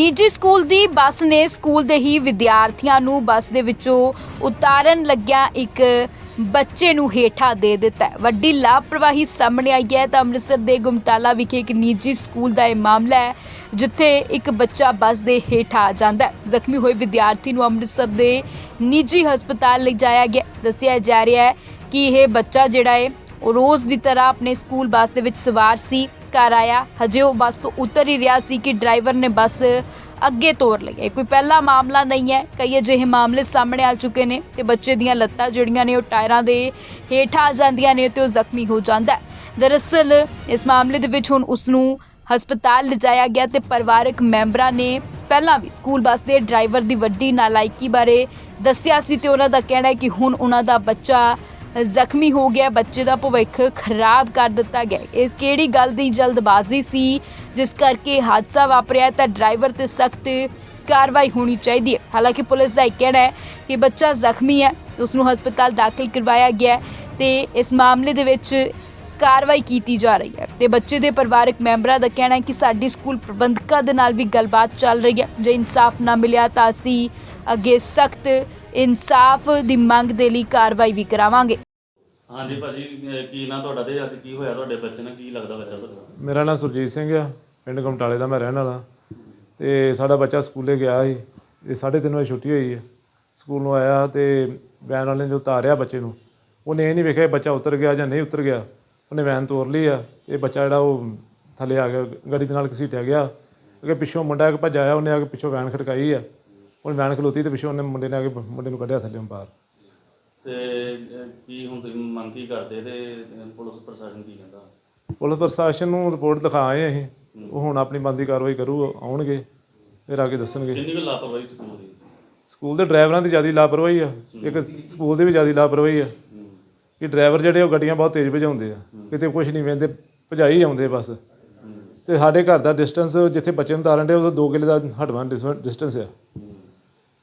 ਨਿੱਜੀ ਸਕੂਲ ਦੀ ਬੱਸ ਨੇ ਸਕੂਲ ਦੇ ਹੀ ਵਿਦਿਆਰਥੀਆਂ ਨੂੰ ਬੱਸ ਦੇ ਵਿੱਚੋਂ ਉਤਾਰਨ ਲੱਗਿਆ ਇੱਕ ਬੱਚੇ ਨੂੰ ਹੇਠਾਂ ਦੇ ਦਿੱਤਾ ਹੈ। ਵੱਡੀ ਲਾਪਰਵਾਹੀ ਸਾਹਮਣੇ ਆਈ ਹੈ ਤਾਂ ਅੰਮ੍ਰਿਤਸਰ ਦੇ ਗੁਮਟਾਲਾ ਵਿਖੇ ਇੱਕ ਨਿੱਜੀ ਸਕੂਲ ਦਾ ਇਹ ਮਾਮਲਾ ਹੈ, ਜਿੱਥੇ ਇੱਕ ਬੱਚਾ ਬੱਸ ਦੇ ਹੇਠਾਂ ਆ ਜਾਂਦਾ ਹੈ। ਜ਼ਖਮੀ ਹੋਏ ਵਿਦਿਆਰਥੀ ਨੂੰ ਅੰਮ੍ਰਿਤਸਰ ਦੇ ਨਿੱਜੀ ਹਸਪਤਾਲ ਲਿਜਾਇਆ ਗਿਆ ਦੱਸਿਆ ਜਾ ਰਿਹਾ ਹੈ ਕਿ ਇਹ ਬੱਚਾ ਜਿਹੜਾ ਹੈ, ਉਹ ਰੋਜ਼ ਦੀ ਤਰ੍ਹਾਂ ਆਪਣੇ ਸਕੂਲ ਬੱਸ ਦੇ ਵਿੱਚ ਸਵਾਰ ਸੀ। ਘਰ ਆਇਆ। ਹਜੇ ਉਹ ਬੱਸ ਤੋਂ ਉਤਰ ਹੀ ਰਿਹਾ ਸੀ ਕਿ ਡਰਾਈਵਰ ਨੇ ਬੱਸ ਅੱਗੇ ਤੋਰ ਲਈ ਇਹ ਕੋਈ ਪਹਿਲਾ ਮਾਮਲਾ ਨਹੀਂ ਹੈ। ਕਈ ਅਜਿਹੇ ਮਾਮਲੇ ਸਾਹਮਣੇ ਆ ਚੁੱਕੇ ਨੇ ਤੇ ਬੱਚੇ ਦੀਆਂ ਲੱਤਾਂ ਜਿਹੜੀਆਂ ਨੇ ਉਹ ਟਾਇਰਾਂ ਦੇ ਹੇਠ ਆ ਜਾਂਦੀਆਂ ਨੇ ਤੇ ਉਹ ਜ਼ਖਮੀ ਹੋ ਜਾਂਦਾ ਹੈ। ਦਰਅਸਲ ਇਸ ਮਾਮਲੇ ਦੇ ਵਿੱਚ ਹੁਣ ਉਸ ਨੂੰ ਹਸਪਤਾਲ ਲਿਜਾਇਆ ਗਿਆ ਤੇ ਪਰਿਵਾਰਕ ਮੈਂਬਰਾਂ ਨੇ ਪਹਿਲਾਂ ਵੀ ਸਕੂਲ ਬੱਸ ਦੇ ਡਰਾਈਵਰ ਦੀ ਵੱਡੀ ਨਾਲਾਇਕੀ ਬਾਰੇ ਦੱਸਿਆ ਸੀ ਤੇ ਉਹਨਾਂ ਦਾ ਕਹਿਣਾ ਹੈ ਕਿ ਹੁਣ ਉਹਨਾਂ ਦਾ ਬੱਚਾ ਜ਼ਖਮੀ ਹੋ ਗਿਆ, ਬੱਚੇ ਦਾ ਭਵਿੱਖ ਖਰਾਬ ਕਰ ਦਿੱਤਾ ਗਿਆ। ਇਹ ਕਿਹੜੀ ਗੱਲ ਦੀ ਜਲਦਬਾਜ਼ੀ ਸੀ? ਜਿਸ ਕਰਕੇ ਹਾਦਸਾ ਵਾਪਰਿਆ ਤਾਂ ਡਰਾਈਵਰ ਤੇ ਸਖਤ ਕਾਰਵਾਈ ਹੋਣੀ ਚਾਹੀਦੀ ਹੈ। ਹਾਲਾਂਕਿ ਪੁਲਿਸ ਦਾ ਇਹ ਕਹਿਣਾ ਹੈ ਕਿ ਬੱਚਾ ਜ਼ਖਮੀ ਹੈ, ਉਸ ਨੂੰ ਹਸਪਤਾਲ ਦਾਖਲ ਕਰਵਾਇਆ ਗਿਆ ਹੈ ਤੇ ਇਸ ਮਾਮਲੇ ਦੇ ਵਿੱਚ ਕਾਰਵਾਈ ਕੀਤੀ ਜਾ ਰਹੀ ਹੈ। ਤੇ ਬੱਚੇ ਦੇ ਪਰਿਵਾਰਕ ਮੈਂਬਰਾਂ ਦਾ ਕਹਿਣਾ ਹੈ ਕਿ ਸਾਡੀ ਸਕੂਲ ਪ੍ਰਬੰਧਕਾਂ ਦੇ ਨਾਲ ਵੀ ਗੱਲਬਾਤ ਚੱਲ ਰਹੀ ਹੈ। ਜੇ ਇਨਸਾਫ ਨਾ ਮਿਲਿਆ ਤਾਂ ਅਸੀਂ ਅੱਗੇ ਸਖਤ ਇਨਸਾਫ ਦੀ ਮੰਗ ਦੇ ਲਈ ਕਾਰਵਾਈ ਵੀ ਕਰਾਵਾਂਗੇ। ਹਾਂਜੀ ਭਾਜੀ ਅਹ ਕੀ ਨਾਂ ਤੁਹਾਡਾ ਤੇ ਅੱਜ ਕੀ ਹੋਇਆ ਤੁਹਾਡੇ ਬੱਚੇ ਨਾਲ? ਕੀ ਲੱਗਦਾ ਬੱਚਾ ਤੁਹਾਡਾ? ਮੇਰਾ ਨਾਮ ਸੁਰਜੀਤ ਸਿੰਘ ਆ ਪਿੰਡ ਕਮਟਾਲੇ ਦਾ ਮੈਂ ਰਹਿਣ ਵਾਲਾ। ਤੇ ਸਾਡਾ ਬੱਚਾ ਸਕੂਲੇ ਗਿਆ ਸੀ ਇਹ 3:30 ਵਜੇ ਛੁੱਟੀ ਹੋਈ ਹੈ ਸਕੂਲ ਨੂੰ ਆਇਆ ਤੇ ਵੈਨ ਵਾਲੇ ਨੇ ਜੋ ਉਤਾਰਿਆ ਬੱਚੇ ਨੂੰ। ਉਹਨੇ ਇਹ ਨਹੀਂ ਵੇਖਿਆ ਇਹ ਬੱਚਾ ਉਤਰ ਗਿਆ ਜਾਂ ਨਹੀਂ ਉਤਰ ਗਿਆ। ਉਹਨੇ ਵੈਨ ਤੋਰ ਲਈ ਆ ਤੇ ਬੱਚਾ ਜਿਹੜਾ ਉਹ ਥੱਲੇ ਆ ਗਿਆ ਗੱਡੀ ਦੇ ਨਾਲ ਘਸੀਟਿਆ ਗਿਆ। ਅੱਗੇ ਪਿੱਛੋਂ ਮੁੰਡਾ ਇੱਕ ਭੱਜ ਆਇਆ ਉਹਨੇ ਆ ਕੇ ਪਿੱਛੋਂ ਵੈਨ ਖੜਕਾਈ ਆ। ਉਹਨੇ ਵੈਨ ਖਲੋਤੀ ਤੇ ਪਿੱਛੋਂ ਉਹਨੇ ਮੁੰਡੇ ਨੇ ਆ ਕੇ ਮੁੰਡੇ ਨੂੰ ਕੱਢਿਆ ਥੱਲੇ ਬਾਹਰ। ਤੇ ਅਹ ਕੀ ਹੁਣ ਤੁਸੀਂ ਮੰਗ ਕੀ ਕਰਦੇ ਤੇ ਅਹ ਪੁਲਿਸ ਪ੍ਰਸ਼ਾਸਨ ਕੀ ਕਹਿੰਦਾ? ਪੁਲਿਸ ਪ੍ਰਸ਼ਾਸਨ ਨੂੰ ਰਿਪੋਰਟ ਲਿਖਾ ਆਏ ਅਸੀਂ। ਉਹ ਹੁਣ ਆਪਣੀ ਬੰਦੀ ਕਾਰਵਾਈ ਕਰੂ ਆਉਣਗੇ ਫਿਰ ਆ ਕੇ ਦੱਸਣਗੇ। ਕਿੰਨੀ ਕੁ ਲਾਪਰਵਾਹੀ ਸਕੂਲ ਦੀ? ਸਕੂਲ ਦੇ ਡਰਾਈਵਰਾਂ ਦੀ ਜ਼ਿਆਦਾ ਲਾਪਰਵਾਹੀ ਆ। ਇੱਕ ਸਕੂਲ ਦੀ ਵੀ ਜ਼ਿਆਦਾ ਲਾਪਰਵਾਹੀ ਆ। ਕਿ ਡਰਾਈਵਰ ਜਿਹੜੇ ਉਹ ਗੱਡੀਆਂ ਬਹੁਤ ਤੇਜ਼ ਭਜਾਉਂਦੇ ਆ। ਕਿਤੇ ਕੁਝ ਨਹੀਂ ਵੇਂਦੇ ਭਜਾਈ ਆਉਂਦੇ ਬਸ। ਤੇ ਸਾਡੇ ਘਰ ਦਾ ਡਿਸਟੈਂਸ ਜਿੱਥੇ ਬੱਚੇ ਨੂੰ ਤਾਰਨ ਦੇ ਉਹ 2 ਕਿਲੇ ਦਾ ਹਟਵਾਂ ਡਿਸਟੈਂਸ ਆ।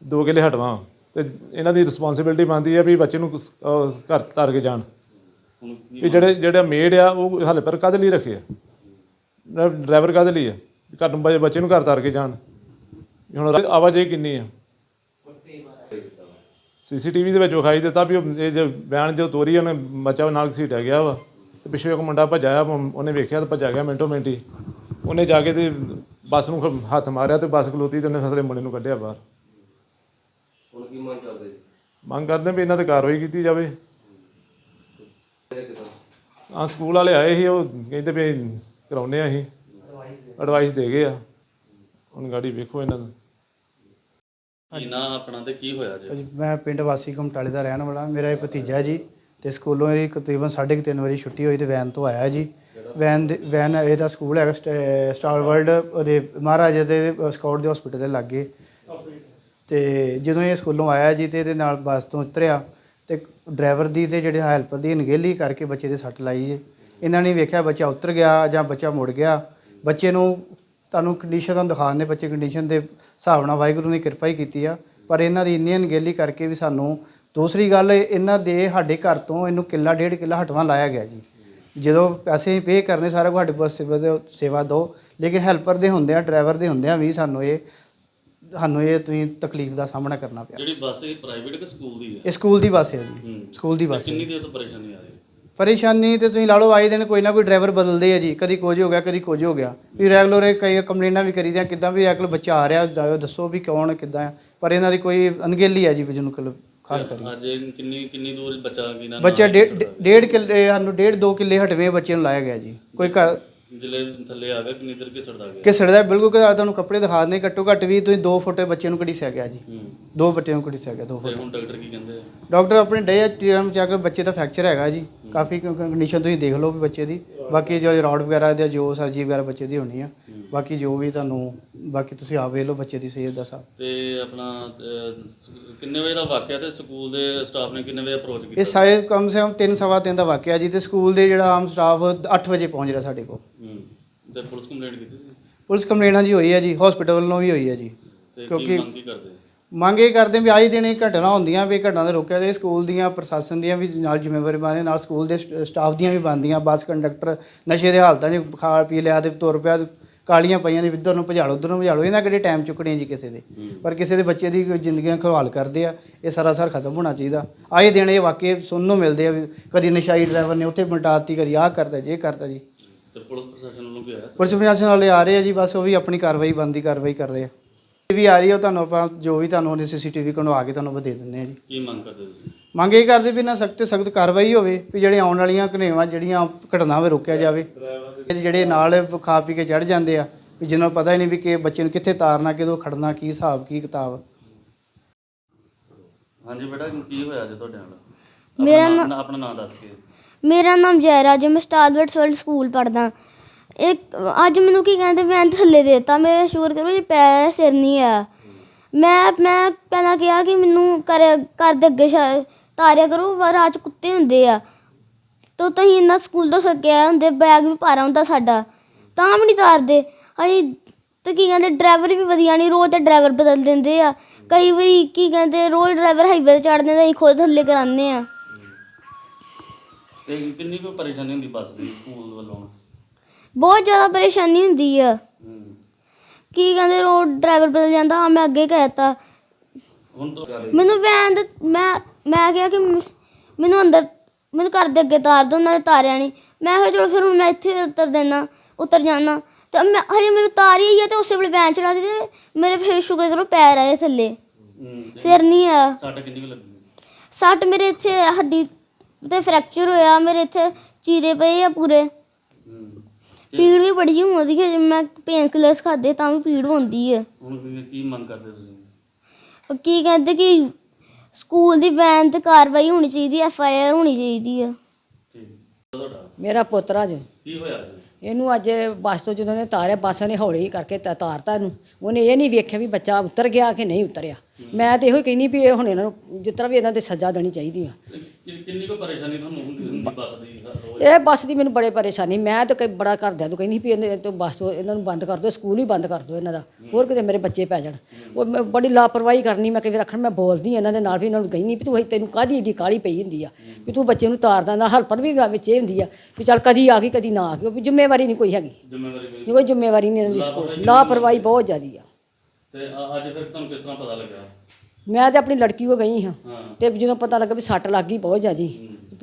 2 ਕਿਲੇ ਹਟਵਾਂ। ਤੇ ਇਹਨਾਂ ਦੀ ਰਿਸਪੌਂਸਿਬਿਲਟੀ ਬਣਦੀ ਆ ਵੀ ਬੱਚੇ ਨੂੰ ਸ- ਅਹ ਘਰ ਤਾਰ ਕੇ ਜਾਣ। ਵੀ ਜਿਹੜੇ ਜਿਹੜਾ ਮੇਡ ਆ ਉਹ ਹਾਲੇ ਪਰ ਕਾਹਦੇ ਲਈ ਰੱਖੇ ਆ? ਡਰਾਈਵਰ ਕਾਹਦੇ ਲਈ ਆ? ਵੀ ਘਰ ਨੂੰ ਬੱਚੇ- ਬੱਚੇ ਨੂੰ ਘਰ ਤਾਰ ਕੇ ਜਾਣ। ਵੀ ਹੁਣ ਆਵਾਜਾਈ ਕਿੰਨੀ ਆ? ਸੀਸੀਟੀਵੀ ਦੇ ਵਿੱਚ ਵਿਖਾਈ ਦਿੱਤਾ ਵੀ ਉਹ ਇਹ ਜੋ ਬਿਆਨ ਜੋ ਤੋਰੀ ਉਹਨੇ ਬੱਚਾ ਨਾਲ ਘਸੀਟਿਆ ਗਿਆ ਵਾ। ਤੇ ਪਿੱਛੇ ਇੱਕ ਮੁੰਡਾ ਭੱਜਿਆ ਉਹਨੇ ਵੇਖਿਆ ਤੇ ਭੱਜਾ ਗਿਆ ਮਿੰਟੋ ਮਿੰਟੀ ਉਹਨੇ ਜਾ ਕੇ ਤੇ ਬੱਸ ਨੂੰ ਖ- ਹੱਥ ਮਾਰਿਆ ਤੇ ਬੱਸ ਖਲੋਤੀ ਤੇ ਉਹਨੇ ਫਸਲੇ ਮੁੰਡੇ ਨੂੰ ਕੱਢਿਆ ਬਾਹਰ। ਮੰਗ ਕਰਦੇ ਵੀ ਇਹਨਾਂ ਤੇ ਕਾਰਵਾਈ ਕੀਤੀ ਜਾਵੇ। ਆ ਸਕੂਲ ਵਾਲੇ ਆਏ ਸੀ ਉਹ ਕਹਿੰਦੇ ਵੀ ਕਰਾਉਨੇ ਆ ਅਸੀਂ। ਐਡਵਾਈਸ ਦੇ ਗਏ ਆ। ਹੁਣ ਗਾੜੀ ਵੇਖੋ ਇਹਨਾਂ ਦਾ। ਕੀ ਨਾਂ ਆਪਣਾ ਤੇ ਕੀ ਹੋਇਆ ਜੀ? ਮੈਂ ਪਿੰਡ ਵਾਸੀ ਘਮਟਾਲੇ ਦਾ ਰਹਿਣ ਵਾਲਾ। ਮੇਰਾ ਇਹ ਭਤੀਜਾ ਜੀ ਤੇ ਸਕੂਲੋਂ ਇਹ ਤਕਰੀਬਨ 3:30 ਵਜੇ ਛੁੱਟੀ ਹੋਈ ਤੇ ਵੈਨ ਤੋਂ ਆਇਆ ਜੀ। ਵੈਨ ਦੇ- ਵੈਨ ਇਹਦਾ ਸਕੂਲ ਹੈਗਾ ਸਟ- ਸਟਾਰ ਵਰਲਡ ਉਹਦੇ ਮਹਾਰਾਜਾ ਦੇ ਸਕਾਊਟ ਦੇ ਹਸਪੀਟਲ ਦੇ ਲਾਗੇ। ਤੇ ਜਦੋਂ ਇਹ ਸਕੂਲੋਂ ਆਇਆ ਜੀ ਤੇ ਇਹਦੇ ਨਾਲ ਬੱਸ ਤੋਂ ਉਤਰਿਆ ਤੇ ਡਰਾਈਵਰ ਦੀ ਤੇ ਜਿਹੜੇ ਹੈਲਪਰ ਦੀ ਅਣਗਹਿਲੀ ਕਰਕੇ ਬੱਚੇ ਦੇ ਸੱਟ ਲਾਈ ਜੀ। ਇਹਨਾਂ ਨੇ ਵੇਖਿਆ ਬੱਚਾ ਉਤਰ ਗਿਆ ਜਾਂ ਬੱਚਾ ਮੁੜ ਗਿਆ। ਬੱਚੇ ਨੂੰ ਤੁਹਾਨੂੰ ਕੰਡੀਸ਼ਨ ਤੁਹਾਨੂੰ ਦਿਖਾਉਂਦੇ ਬੱਚੇ ਕੰਡੀਸ਼ਨ ਦੇ ਹਿਸਾਬ ਨਾਲ ਵਾਹਿਗੁਰੂ ਨੇ ਕਿਰਪਾ ਹੀ ਕੀਤੀ ਆ। ਪਰ ਇਹਨਾਂ ਦੀ ਇੰਨੀ ਅਣਗਹਿਲੀ ਕਰਕੇ ਵੀ ਸਾਨੂੰ ਦੂਸਰੀ ਗੱਲ, ਇਹਨਾਂ ਦੇ ਸਾਡੇ ਘਰ ਤੋਂ ਇਹਨੂੰ ਕਿੱਲਾ ਡੇਢ ਕਿੱਲਾ ਹਟਵਾ ਲਾਇਆ ਗਿਆ ਜੀ। ਜਦੋਂ ਪੈਸੇ ਪੇ ਕਰਨੇ, ਸਾਰਾ ਕੁਝ ਸਾਡੇ ਸੇਵਾ ਦਿਓ- ਸੇਵਾ ਦਿਓ। ਲੇਕਿਨ ਹੈਲਪਰ ਦੇ ਹੁੰਦਿਆਂ, ਡਰਾਈਵਰ ਦੇ ਹੁੰਦਿਆਂ ਵੀ ਸਾਨੂੰ ਇਹ ਸਾਨੂੰ ਇਹ ਤੁਸੀਂ ਤਕਲੀਫ ਦਾ ਸਾਹਮਣਾ ਕਰਨਾ ਪਿਆ। ਜਿਹੜੀ ਬੱਸ ਇਹ ਪ੍ਰਾਈਵੇਟ ਕਿ ਸਕੂਲ ਦੀ ਹੈ ਇਹ ਸਕੂਲ ਦੀ ਬੱਸ ਹੈ ਜੀ। ਹੂੰ। ਸਕੂਲ ਦੀ ਬੱਸ ਹੈ। ਕਿੰਨੀ ਦੇਰ ਤੋਂ ਪਰੇਸ਼ਾਨੀ ਆ ਰਹੀ ਪਰੇਸ਼ਾਨੀ ਤੇ ਤੁਸੀਂ ਲਾ ਲਓ ਆਏ ਦਿਨ ਕੋਈ ਨਾ ਕੋਈ ਡਰਾਈਵਰ ਬਦਲਦੇ ਆ ਜੀ। ਕਦੀ ਕੁਝ ਹੋ ਗਿਆ ਕਦੀ ਕੁਝ ਹੋ ਗਿਆ। ਵੀ ਰੈਗੂਲਰ ਇਹ ਕਈ ਕੰਪਲੇਨਾਂ ਵੀ ਕਰੀਦੀਆਂ ਕਿੱਦਾਂ ਵੀ ਰੈਗੂਲਰ ਬੱਚਾ ਆ ਰਿਹਾ ਦ- ਦੱਸੋ ਵੀ ਕੌਣ ਕਿੱਦਾਂ ਆ। ਪਰ ਇਹਨਾਂ ਦੀ ਕੋਈ ਅਣਗਹਿਲੀ ਆ ਜੀ ਵੀ ਜਿਹਨੂੰ ਕੱਲ ਖਾਲ ਕਰੀ ਅੱਜ ਇਹ ਕਿੰਨੀ ਕਿੰਨੀ ਦੂਰ ਬੱਚਾ ਕੀ ਨਾ ਬੱਚਾ ਡੇਢ ਡੇਢ ਕਿੱਲੇ ਸਾਨੂੰ ਡੇਢ ਦੋ ਕਿੱਲੇ ਹਟਵੇਂ ਬੱਚੇ ਨੂੰ ਲਾਇਆ ਗਿਆ ਜੀ। ਕੋਈ ਘਰ ਜਿਲੇ ਥੱਲੇ ਆ ਗਿਆ ਕਿੰਨੀ ਦੇਰ ਘਿਸੜਦਾ ਗਿਆ? ਕਿ ਸੜਦਾ ਬਿਲਕੁਲ ਕਿ ਤੁਹਾਨੂੰ ਕੱਪੜੇ ਦਿਖਾ ਦਿੰਦੇ ਘੱਟੋ ਘੱਟ ਵੀ ਤੁਸੀਂ 2 ਫੁੱਟ ਬੱਚੇ ਨੂੰ ਘੜੀਸਿਆ ਗਿਆ ਜੀ। ਹੂੰ। ਦੋ ਬੱਚੇ ਨੂੰ ਘੜੀਸਿਆ ਗਿਆ 2 ਤੇ ਫੁੱਟ। ਹੁਣ ਡਾਕਟਰ ਕੀ ਕਹਿੰਦੇ ਆ? ਡਾਕਟਰ ਆਪਣੇ ਡੇ ਟੀਰਮ ਚੈੱਕ ਬੱਚੇ ਦਾ ਫ੍ਰੈਕਚਰ ਹੈਗਾ ਜੀ। ਕਾਫੀ ਕੰਡੀਸ਼ਨ ਤੁਸੀਂ ਦੇਖ ਲਓ ਵੀ ਬੱਚੇ ਦੀ। ਬਾਕੀ ਜੋ ਰੌਡ ਵਗੈਰਾ ਜਾਂ ਜੋ ਸਰਜੀ ਵਗੈਰਾ ਬੱਚੇ ਦੀ ਹੋਣੀ ਆ। ਬਾਕੀ ਜੋ ਵੀ ਤੁਹਾਨੂੰ ਬਾਕੀ ਤੁਸੀਂ ਆਪ ਵੇਖ ਲਓ ਬੱਚੇ ਦੀ ਸਿਹਤ ਦਾ ਸਭ ਤੇ ਆਪਣਾ ਅਹ, ਕਿੰਨੇ ਵਜੇ ਦਾ ਵਾਕਿਆ ਤੇ ਸਕੂਲ ਦੇ ਸਟਾਫ ਨੇ ਕਿੰਨੇ ਵਜੇ ਅਪਰੋਚ ਕੀਤਾ? ਇਹ ਸਾਰੇ ਕਮ ਸੇ ਕਮ 3 ਸਵਾ ਤਿੰਨ ਦਾ ਵਾਕਿਆ ਜੀ ਤੇ ਸਕੂਲ ਦੇ ਜਿਹੜਾ ਆਮ ਸਟਾਫ 8 ਵਜੇ ਪਹੁੰਚ ਰਿਹਾ ਸਾਡੇ ਕੋਲ। ਹੂੰ ਤੇ ਪੁਲਿਸ ਕੰਪਲੇਂਟ ਕੀਤੀ ਸੀ? ਪੁਲਿਸ ਕੰਪਲੇਨਾਂ ਜੀ ਹੋਈ ਹੈ ਜੀ ਹਸਪੀਟਲ ਵੱਲੋਂ ਵੀ ਹੋਈ ਹੈ ਜੀ। ਤੇ ਕੀ ਕਿਉਂਕਿ ਮੰਗ ਕੀ ਕਰਦੇ? ਮੰਗ ਇਹ ਕਰਦੇ ਵੀ ਆਈ ਦਿਨ ਇਹ ਘਟਨਾ ਹੁੰਦੀਆਂ ਵੀ ਘਟਨਾ ਦੇ ਰੋਕਿਆ ਜਾਏ ਸਕੂਲ ਦੀਆਂ ਪ੍ਰਸ਼ਾਸਨ ਦੀਆਂ ਵੀ ਨਾਲ ਜ਼ਿੰਮੇਵਾਰੀ ਬਣਦੀ ਨਾਲ ਸਕੂਲ ਦੇ ਸਟ- ਸਟਾਫ ਦੀਆਂ ਵੀ ਬਣਦੀਆਂ ਬੱਸ ਕੰਡਕਟਰ ਨਸ਼ੇ ਦੇ ਹਾਲਤਾਂ 'ਚ ਖਾ ਪੀ ਲਿਆ ਤੇ ਤੁਰ ਪਿਆ ਤੇ ਕਾਲੀਆਂ ਪਈਆਂ ਨੇ ਇੱਧਰ ਨੂੰ ਭਜਾਲੋ ਉੱਧਰ ਨੂੰ ਭਜਾਲੋ। ਇਹਨਾਂ ਕਿਹੜੇ ਟਾਈਮ ਚੁੱਕਣੇ ਜੀ ਕਿਸੇ ਦੇ? ਪਰ ਕਿਸੇ ਦੇ ਬੱਚੇ ਦੀ ਜ਼ਿੰਦਗੀਆਂ ਖਵਾਲ ਕਰਦੇ ਆ ਇਹ ਸਾਰਾ ਸਾਰ ਖਤਮ ਹੋਣਾ ਚਾਹੀਦਾ। ਆਏ ਦਿਨ ਇਹ ਵਾਕਏ ਸੁਣਨ ਨੂੰ ਮਿਲਦੇ ਆ ਵੀ ਕਦੀ ਨਸ਼ਾਈ ਡਰਾਈਵਰ ਨੇ ਉੱਥੇ ਮਲਟਾਤੀ ਕਦੀ ਆਹ ਕਰਦਾ ਜੇ ਕਰਦਾ ਜੀ। ਤੇ ਪੁਲਿਸ ਪ੍ਰਸ਼ਾਸਨ ਵੱਲੋਂ ਕੀ ਆਇਆ ਪੁਲਿਸ ਪ੍ਰਸ਼ਾਸਨ ਵਾਲੇ ਆ ਰਹੇ ਆ ਜੀ ਬਸ ਉਹ ਵੀ ਆਪਣੀ ਕਾਰਵਾਈ ਬੰਦੀ ਕਾਰਵਾਈ ਕਰ ਰਹੇ ਆ। ਇਹ ਵੀ ਆ ਰਹੀ ਆ ਉਹ ਤੁਹਾਨੂੰ ਆਪਾਂ ਜੋ ਵੀ ਤੁਹਾਨੂੰ ਉਹਨੇ ਸੀਸੀਟੀਵੀ ਕਢਵਾ ਕੇ ਤੁਹਾਨੂੰ ਦੇ ਦਿੰਦੇ ਆ ਜੀ। ਕੀ ਮੰਗ ਕਰਦੇ ਤੁਸੀਂ? ਮੰਗ ਇਹ ਕਰਦੇ ਵੀ ਨਾ ਸਖਤ ਸਖਤ ਕਾਰਵਾਈ ਹੋਵੇ ਵੀ ਜਿਹੜੇ ਆਉਣ ਵਾਲੀਆਂ ਘਨੇਵਾ ਜਿਹੜੀਆਂ ਘਟਨਾਵਾਂ ਰੋਕਿਆ ਜਾਵੇ। ਜਿਹੜੇ ਨਾਲ ਖਾ ਪੀ ਕੇ ਚੜ ਜਾਂਦੇ ਆ ਵੀ ਜਿਹਨਾਂ ਨੂੰ ਪਤਾ ਹੀ ਨਹੀਂ ਵੀ ਕਿ ਬੱਚੇ ਨੂੰ ਕਿੱਥੇ ਤਾਰਨਾ ਕਿਦੋਂ ਖੜਨਾ ਕੀ ਹਿਸਾਬ ਕੀ ਕਿਤਾਬ। ਹਾਂਜੀ ਬੇਟਾ ਕੀ ਹੋਇਆ ਜੀ ਤੁਹਾਡੇ ਨਾਲ? ਮੇਰਾ ਨਾਂ- ਨਾਂ- ਆਪਣਾ ਨਾਮ ਦੱਸ ਕੇ। ਮੇਰਾ ਨਾਮ ਜੈਰਾਜ ਹੈ ਮੈਂ ਸਟਾਰਵਰਡਸ ਵਰਲਡ ਸਕੂਲ ਪੜਦਾ ਇੱਕ ਅੱਜ ਮੈਨੂੰ ਕੀ ਕਹਿੰਦੇ ਮੈਂ ਥੱਲੇ ਦੇਤਾ ਮੇਰੇ ਸ਼ੂਗਰ ਕਰੋ ਜੀ ਪੈਰ ਸਿਰ ਨਹੀਂ ਆ। ਮੈਂ ਮੈਂ ਪਹਿਲਾਂ ਕਿਹਾ ਕਿ ਮੈਨੂੰ ਕਰ ਘਰ ਦੇ ਅੱਗੇ ਸ਼ਾ- ਤਾਰਿਆ ਕਰੋ ਪਰ 'ਚ ਕੁੱਤੇ ਹੁੰਦੇ ਆ। ਤੋ ਤੁਸੀਂ ਇੰਨਾ ਸਕੂਲ ਤੋਂ ਸੱਕਿਆ ਹੁੰਦੇ ਬੈਗ ਵੀ ਭਾਰਾ ਹੁੰਦਾ ਸਾਡਾ। ਤਾਂ ਵੀ ਨਹੀਂ ਤਾਰਦੇ। ਅਸੀਂ ਤੇ ਕੀ ਕਹਿੰਦੇ ਡਰਾਈਵਰ ਵੀ ਵਧੀਆ ਨਹੀਂ ਰੋਜ਼ ਤੇ ਡਰਾਈਵਰ ਬਦਲ ਦਿੰਦੇ ਆ। ਕਈ ਵਾਰੀ ਕੀ ਕਹਿੰਦੇ ਰੋਜ਼ ਡਰਾਈਵਰ ਹਾਈਵੇ ਤੇ ਚੜ੍ਹ ਦਿੰਦਾ ਅਸੀਂ ਖੁਦ ਥੱਲੇ ਕਰਾਉਂਦੇ ਆ। ਤੇ ਕਿੰਨੀ ਕੋਈ ਪਰੇਸ਼ਾਨੀ ਹੁੰਦੀ ਬੱਸ ਦੀ ਸਕੂਲ ਵੱਲੋਂ? ਬਹੁਤ ਜ਼ਿਆਦਾ ਪਰੇਸ਼ਾਨੀ ਹੁੰਦੀ ਆ। ਹੂੰ। ਕੀ ਕਹਿੰਦੇ ਰੋਡ ਡਰਾਈਵਰ ਬਦਲ ਜਾਂਦਾ ਹਾਂ ਮੈਂ ਅੱਗੇ ਕਹਿਤਾ। ਹੁਣ ਤੋਂ ਮੈਨੂੰ ਵੈਨ ਦੇ ਮੈਂ ਮੈਂ ਕਿਹਾ ਕਿ ਮ- ਮੈਨੂੰ ਅੰਦਰ ਮੈਨੂੰ ਘਰ ਦੇ ਅੱਗੇ ਤਾਰ ਦੋ ਉਹਨਾਂ ਨੇ ਤਾਰਿਆ ਨਹੀਂ ਮੈਂ ਕਿਹਾ ਚਲੋ ਫਿਰ ਹੁਣ ਮੈਂ ਇੱਥੇ ਉਤਰ ਦੇਣਾ ਉਤਰ ਜਾਣਾ ਤੇ ਮੈਂ ਹਰੇ ਮੈਨੂੰ ਤਾਰੀ ਹੀ ਆ ਤੇ ਉਸੇ ਵੇਲੇ ਵੈਨ ਚੜਾ ਦਿੱਤੀ ਮੇਰੇ ਫੇਸ ਸ਼ੁਕਰ ਕਰੋ ਪੈਰ ਆਏ ਥੱਲੇ। ਸਿਰ ਨਹੀਂ ਆ ਸੱਟ ਕਿੰਨੀ ਕੁ ਲੱਗੀ? ਸੱਟ ਮੇਰੇ ਇੱਥੇ ਹੱਡੀ ਤੇ ਫ੍ਰੈਕਚਰ ਹੋਇਆ ਮੇਰੇ ਇੱਥੇ ਚੀਰੇ ਪਏ ਆ ਪੂਰੇ। ਪੀੜ ਵੀ ਬੜੀ ਹੁੰਦੀ ਹੈ ਜੇ ਮੈਂ ਪੇਨ ਕਿਲਰਸ ਖਾਦੇ ਤਾਂ ਵੀ ਪੀੜ ਹੁੰਦੀ ਹੈ। ਹੁਣ ਕੀ- ਮੰਗ ਕਰਦੇ ਤੁਸੀਂ? ਕੀ ਕਹਿੰਦੇ ਕਿ ਸਕੂਲ ਦੀ ਵੈਨ ਤੇ ਕਾਰਵਾਈ ਹੋਣੀ ਚਾਹੀਦੀ ਐਫ ਆਈ ਆਰ ਹੋਣੀ ਚਾਹੀਦੀ ਆ। ਮੇਰਾ ਪੁੱਤਰਾ ਜੀ ਕੀ ਹੋਇਆ ਜੀ? ਇਹਨੂੰ ਅੱਜ ਬੱਸ ਤੋਂ ਜਦੋਂ ਨੇ ਤਾਰਿਆ ਬੱਸ ਨੇ ਹੌਲੀ ਕਰਕੇ ਤਾ- ਤਾਰਤਾ ਇਹਨੂੰ। ਉਹਨੇ ਇਹ ਨਹੀਂ ਵੇਖਿਆ ਵੀ ਬੱਚਾ ਉਤਰ ਗਿਆ ਕਿ ਨਹੀਂ ਉਤਰਿਆ। ਮੈਂ ਤੇ ਇਹੋ ਹੀ ਕਹਿੰਦੀ ਵੀ ਇਹ ਹੁਣ ਇਹਨਾਂ ਨੂੰ ਜਿਸ ਤਰ੍ਹਾਂ ਵੀ ਇਹਨਾਂ ਤੇ ਸਜ਼ਾ ਦੇਣੀ ਚਾਹੀਦੀ ਆ। ਕਿ- ਕਿੰਨੀ ਕੋ ਪਰੇਸ਼ਾਨੀ ਤੁਹਾਨੂੰ ਹੁੰਦੀ ਹੁੰਦੀ ਬੱਸ ਦੀ? ਇਹ ਬੱਸ ਦੀ ਮੈਨੂੰ ਬੜੇ ਪਰੇਸ਼ਾਨੀ ਮੈਂ ਤਾਂ ਕਈ ਬੜਾ ਘਰਦਿਆਂ ਨੂੰ ਕਹਿੰਦੀ ਵੀ ਇਹਨੇ ਤੋਂ ਬੱਸ ਤੋਂ ਇਹਨਾਂ ਨੂੰ ਬੰਦ ਕਰ ਦਿਓ ਸਕੂਲ ਹੀ ਬੰਦ ਕਰ ਦਿਓ ਇਹਨਾਂ ਦਾ। ਹੋਰ ਕਿਤੇ ਮੇਰੇ ਬੱਚੇ ਪੈ ਜਾਣ। ਉਹ ਮੈਂ ਬੜੀ ਲਾਪਰਵਾਹੀ ਕਰਨੀ ਮੈਂ ਕਈ ਵਾਰ ਰੱਖਣ ਮੈਂ ਬੋਲਦੀ ਇਹਨਾਂ ਦੇ ਨਾਲ ਵੀ ਇਹਨਾਂ ਨੂੰ ਕਹਿੰਦੀ ਵੀ ਤੂੰ ਤੈਨੂੰ ਕਾਹਦੀ ਏਡੀ ਕਾਲੀ ਪਈ ਹੁੰਦੀ ਆ? ਵੀ ਤੂੰ ਬੱਚੇ ਨੂੰ ਤਾਰ ਦਿੰਦਾ ਹਲਪਰ ਵੀ ਵਿੱਚ ਇਹ ਹੁੰਦੀ ਆ ਵੀ ਚੱਲ ਕਦੀ ਆ ਗਈ ਕਦੀ ਨਾ ਆ ਗਈ ਵੀ ਜ਼ਿੰਮੇਵਾਰੀ ਨਹੀਂ ਕੋਈ ਹੈਗੀ। ਜ਼ਿੰਮੇਵਾਰੀ ਕੋਈ ਜ਼ਿੰਮੇਵਾਰੀ ਨਹੀਂ ਇਹਨਾਂ ਦੀ ਸਕੂਲ ਲਾਪਰਵਾਹੀ ਬਹੁਤ ਜ਼ਿਆਦੀ ਆ। ਤੇ ਅੱਜ ਫਿਰ ਤੁਹਾਨੂੰ ਕਿਸ ਤਰ੍ਹਾਂ ਪਤਾ ਲੱਗਾ ਮੈਂ ਤੇ ਆਪਣੀ ਲੜਕੀ ਕੋ ਗਈ ਹਾਂ ਤੇ ਜਦੋਂ ਪਤਾ ਲੱਗਾ ਵੀ ਸੱਟ ਲੱਗ ਗਈ ਬਹੁਤ ਜ਼ਿਆਦੀ।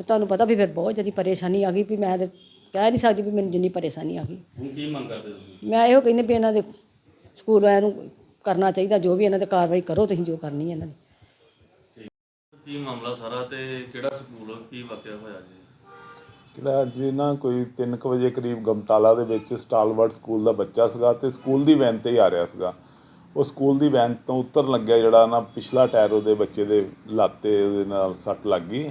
ਤੁਹਾਨੂੰ ਪਤਾ ਵੀ ਫਿਰ ਬਹੁਤ ਜ਼ਿਆਦੀ ਪਰੇਸ਼ਾਨੀ ਆ ਗਈ ਵੀ ਮੈਂ ਤੇ ਕਹਿ ਨਹੀਂ ਸਕਦੀ ਵੀ ਮੈਨੂੰ ਜਿੰਨੀ ਪਰੇਸ਼ਾਨੀ ਆ ਗਈ। ਹੁਣ ਕੀ ਮੰਗ ਕਰਦੇ ਤੁਸੀਂ? ਮੈਂ ਇਹੋ ਕਹਿੰਦੀ ਵੀ ਇਹਨਾਂ ਦੇ ਸਕੂਲ ਵਾਲਿਆਂ ਨੂੰ ਕਰਨਾ ਚਾਹੀਦਾ ਜੋ ਵੀ ਇਹਨਾਂ ਤੇ ਕਾਰਵਾਈ ਕਰੋ ਤੁਸੀਂ ਜੋ ਕਰਨੀ ਹੈ ਇਹਨਾਂ ਦੀ। ਕੀ ਮਾਮਲਾ ਸਾਰਾ ਤੇ ਕਿਹੜਾ ਸਕੂਲ ਕੀ ਵਾਕਿਆ ਹੋਇਆ ਜੀ? ਜਿਹੜਾ ਅੱਜ ਨਾ ਕੋਈ 3 ਵਜੇ ਕਰੀਬ ਗਮਟਾਲਾ ਦੇ ਵਿੱਚ ਸਟਾਲਵਰਡ ਸਕੂਲ ਦਾ ਬੱਚਾ ਸੀਗਾ ਤੇ ਸਕੂਲ ਦੀ ਵੈਨ ਤੇ ਹੀ ਆ ਰਿਹਾ ਸੀਗਾ। ਉਹ ਸਕੂਲ ਦੀ ਵੈਨ ਤੋਂ ਉਤਰਨ ਲੱਗਿਆ ਜਿਹੜਾ ਨਾ ਪਿਛਲਾ ਟਾਇਰ ਉਹਦੇ ਬੱਚੇ ਦੇ ਲਾਤੇ ਉਹਦੇ ਨਾਲ ਸੱਟ ਲੱਗ ਗਈ।